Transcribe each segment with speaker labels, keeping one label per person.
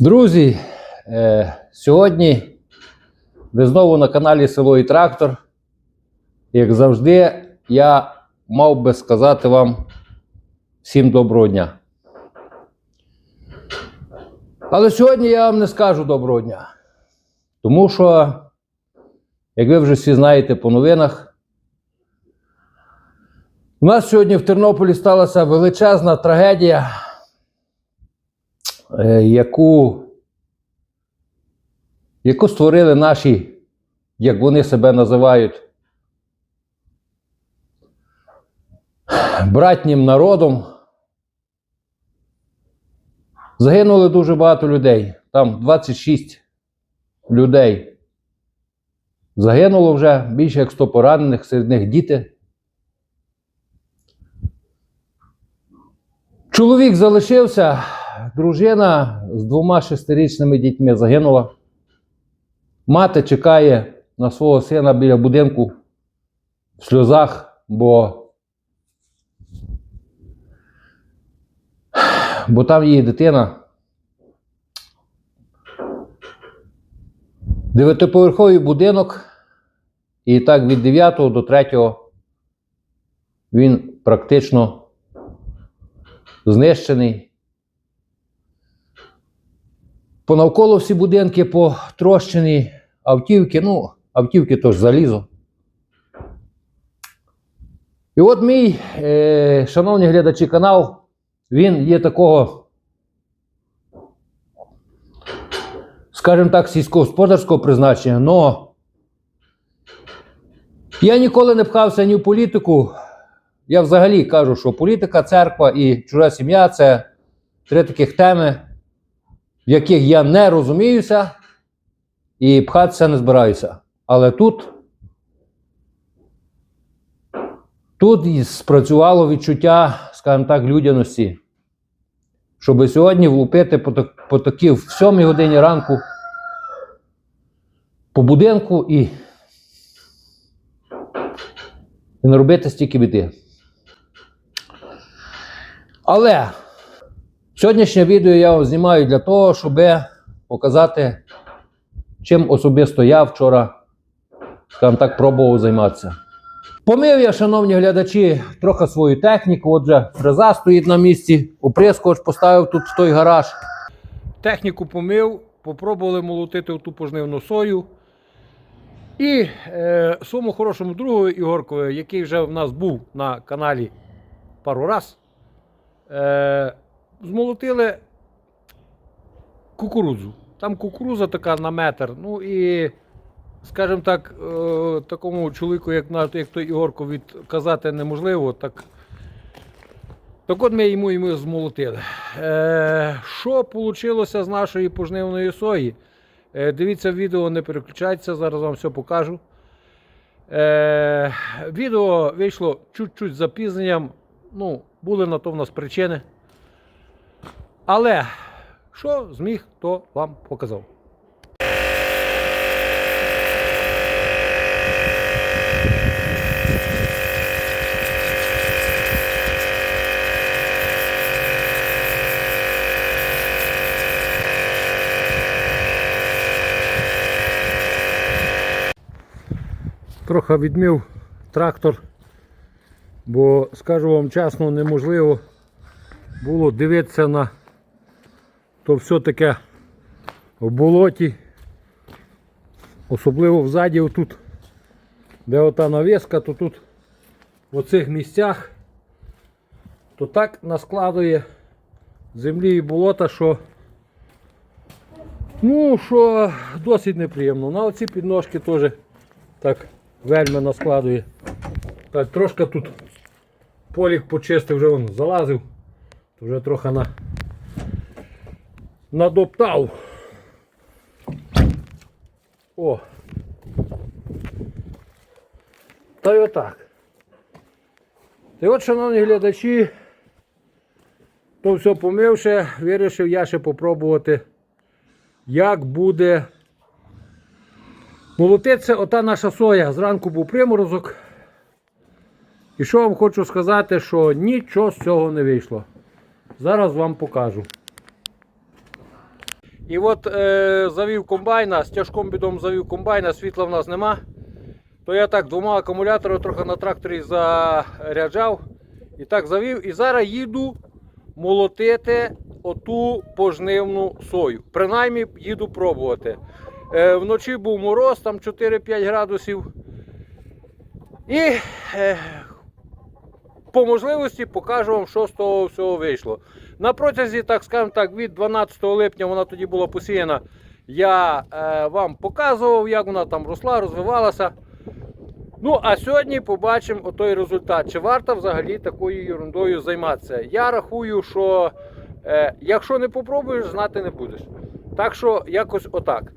Speaker 1: Друзі, е, сьогодні ви знову на каналі Село і Трактор. Як завжди, я мав би сказати вам всім доброго дня. Але сьогодні я вам не скажу доброго дня. Тому що, як ви вже всі знаєте по новинах, у нас сьогодні в Тернополі сталася величезна трагедія яку, яку створили наші, як вони себе називають, братнім народом. Загинули дуже багато людей. Там 26 людей. Загинуло вже більше як 100 поранених, серед них діти. Чоловік залишився, дружина з двома шестирічними дітьми загинула. Мати чекає на свого сина біля будинку в сльозах, бо, бо там її дитина. Дев'ятиповерховий будинок, і так від 9 до 3 він практично знищений. Понавколо всі будинки потрощені, автівки, ну, автівки то ж залізо. І от мій, е, шановні глядачі канал, він є такого, скажімо так, сільськогосподарського призначення, но я ніколи не пхався ні в політику. Я взагалі кажу, що політика, церква і чужа сім'я це три таких теми, в яких я не розуміюся і пхатися не збираюся. Але тут, тут спрацювало відчуття, скажімо так, людяності, щоб сьогодні влупити по, так- по такій в 7 годині ранку по будинку і, і не робити стільки біди. Але сьогоднішнє відео я знімаю для того, щоб показати, чим особисто я вчора, скажімо так, пробував займатися. Помив я, шановні глядачі, трохи свою техніку. Отже, фреза стоїть на місці, оприскувач поставив тут в той гараж. Техніку помив, попробували молотити ту пожнивну сою. І е, своєму хорошому другу Ігоркові, який вже в нас був на каналі пару раз, е, змолотили кукурудзу. Там кукуруза така на метр. Ну і, скажімо так, е, такому чоловіку, як, як той Ігорко, відказати неможливо. Так, так от ми йому йому змолотили. Е, що вийшло з нашої пожнивної сої? Е, дивіться відео, не переключайтеся, зараз вам все покажу. Е, відео вийшло чуть-чуть запізненням. Ну, були на то в нас причини. Але що зміг, то вам показав. Трохи відмив трактор, бо скажу вам чесно, неможливо було дивитися на то все таке в болоті. Особливо взаді отут, де ота навіска, то тут в оцих місцях то так наскладує землі і болота, що ну, що досить неприємно. На оці підножки теж так вельми наскладує. Так, трошки тут полік почистив, вже він залазив, то вже трохи на надоптав. О. Та й отак. Та й от, шановні глядачі, то все помивши, вирішив я ще попробувати, як буде молотиться ота наша соя. Зранку був приморозок. І що вам хочу сказати, що нічого з цього не вийшло. Зараз вам покажу. І от е, завів комбайна, з тяжком бідом завів комбайна, світла в нас нема. То я так двома акумуляторами трохи на тракторі заряджав. І так завів. І зараз їду молотити оту пожнивну сою. Принаймні їду пробувати. Е, вночі був мороз, там 4-5 градусів. І е, по можливості покажу вам, що з того всього вийшло. На протязі, так скажемо так, від 12 липня вона тоді була посіяна. Я е, вам показував, як вона там росла, розвивалася. Ну, а сьогодні побачимо той результат. Чи варто взагалі такою ерундою займатися? Я рахую, що е, якщо не попробуєш, знати не будеш. Так що якось отак.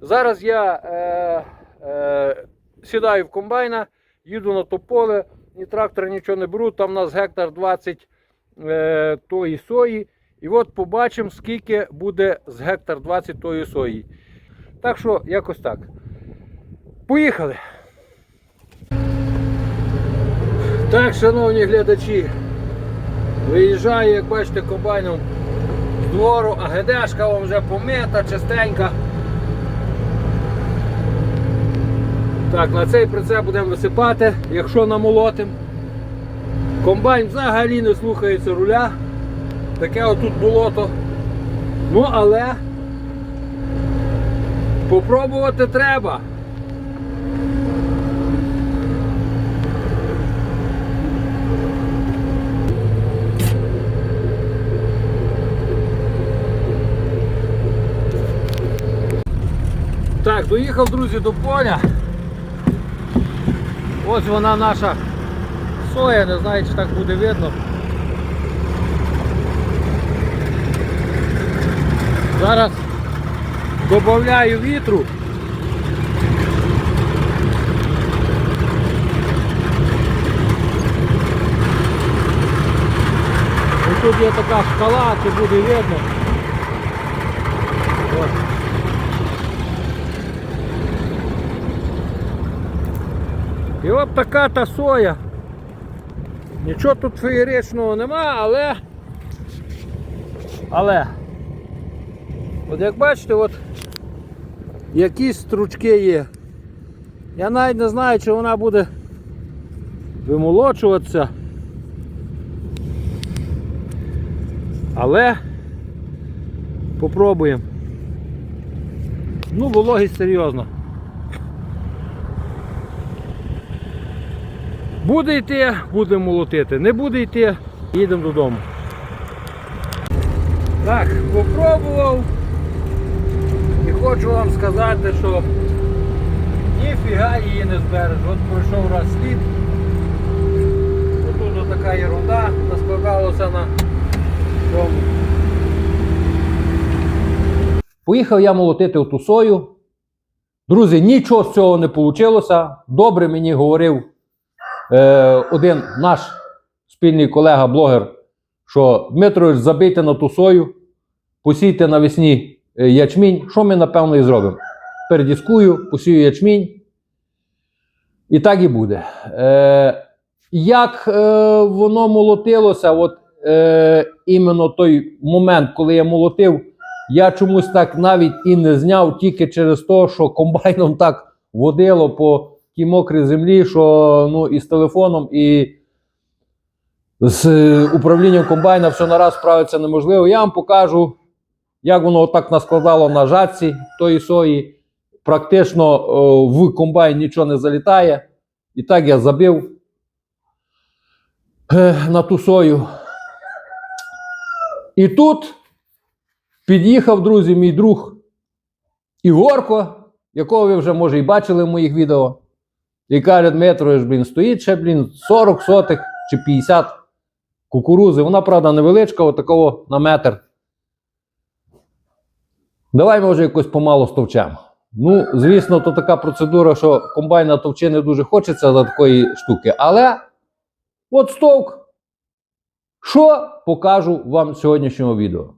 Speaker 1: Зараз я е, е, сідаю в комбайна, їду на то поле, ні трактора нічого не беру, там у нас гектар 20 е, тої сої. І от побачимо, скільки буде з гектар 20 тої сої. Так що якось так. Поїхали! Так, шановні глядачі, виїжджаю, як бачите, комбайном з двору, а ГДшка вам вже помита, чистенька. Так, на цей прицеп будемо висипати, якщо намолотим. Комбайн взагалі не слухається руля. Таке отут болото. Ну, але попробувати треба. Так, доїхав, друзі, до поля. Ось вона наша соя, не знаю, чи так буде видно. Зараз додаю вітру. І тут є така шкала, це буде видно. Ось. І от така та соя. Нічого тут феєричного нема, але. Але. От як бачите, от якісь стручки є. Я навіть не знаю, чи вона буде вимолочуватися. Але попробуємо. Ну, вологість серйозна. Буде йти, будемо молотити. Не буде йти, їдемо додому. Так, попробував. І хочу вам сказати, що ніфіга її не збереш. От пройшов раз слід. Отут така ерунда наскладалася на цьому. Поїхав я молотити ту сою. Друзі, нічого з цього не вийшло. Добре мені говорив е, один наш спільний колега-блогер, що Дмитрович, забийте на ту сою, посійте навесні е, ячмінь. Що ми, напевно, і зробимо? Передіскую, посію ячмінь. І так і буде. Е, як е, воно молотилося, от е, іменно той момент, коли я молотив, я чомусь так навіть і не зняв тільки через те, що комбайном так водило по тій мокрій землі, що ну, і з телефоном, і з е, управлінням комбайна все нараз справиться неможливо. Я вам покажу, як воно отак наскладало на жатці тої сої. Практично е, в комбайн нічого не залітає. І так я забив е, на ту сою. І тут під'їхав, друзі, мій друг Ігорко, якого ви вже, може, і бачили в моїх відео. Каже, Дмитрович, блін, стоїть ще, блін, 40 сотих чи 50 кукурузи. Вона, правда, невеличка, отакого на метр. Давай, може, якось помало стовчемо. Ну, звісно, то така процедура, що комбайна товчи не дуже хочеться за такої штуки. Але от стовк. Що покажу вам в сьогоднішньому відео?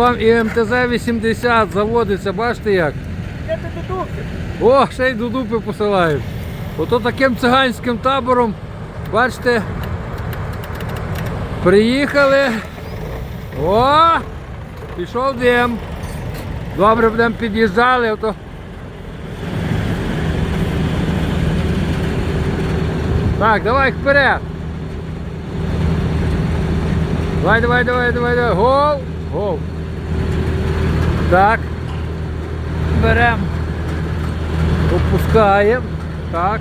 Speaker 1: Вам і МТЗ-80 заводиться, бачите як?
Speaker 2: Ти додумки?
Speaker 1: О, ще й до дупи посилають. Ото таким циганським табором, бачите, приїхали. О! Пішов дим. Добре будемо під'їжджали, ото. Так, давай вперед. Давай, давай, давай, давай, давай. Гол! Гол. Так. Беремо. Опускаємо. Так.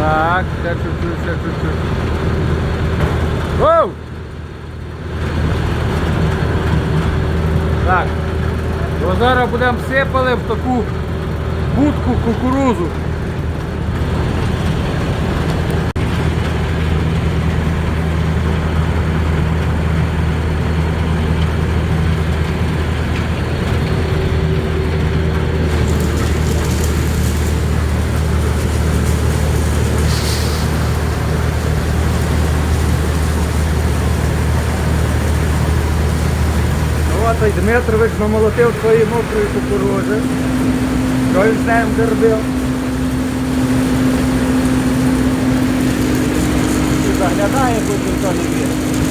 Speaker 1: Так, ще чуть-чуть, ще чуть-чуть. Оу! Так. Бо зараз будемо сипали в таку будку кукурузу.
Speaker 2: Той Дмитрович намолотив твої мокрої кукурузи. Що він з ним зробив? Заглядає, бо ніхто не вірить.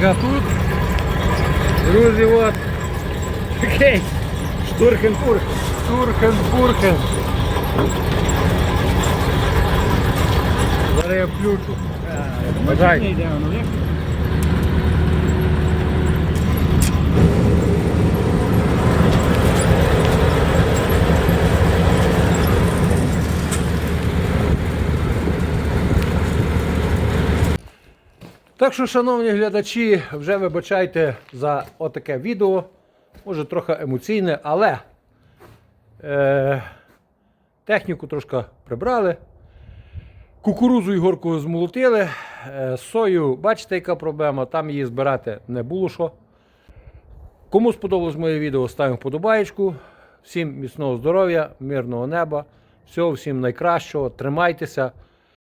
Speaker 1: Так, а тут, друзі, от Окей.
Speaker 2: Штурхен-пурхен.
Speaker 1: Туркен-буркен. Зараз я включу. Бажай. Так що, шановні глядачі, вже вибачайте за отаке відео. Може трохи емоційне, але е, техніку трошки прибрали. Кукурузу і горку змолотили. Е, сою, бачите, яка проблема, там її збирати не було що. Кому сподобалось моє відео, ставимо вподобаєчку. Всім міцного здоров'я, мирного неба, всього всім найкращого. Тримайтеся.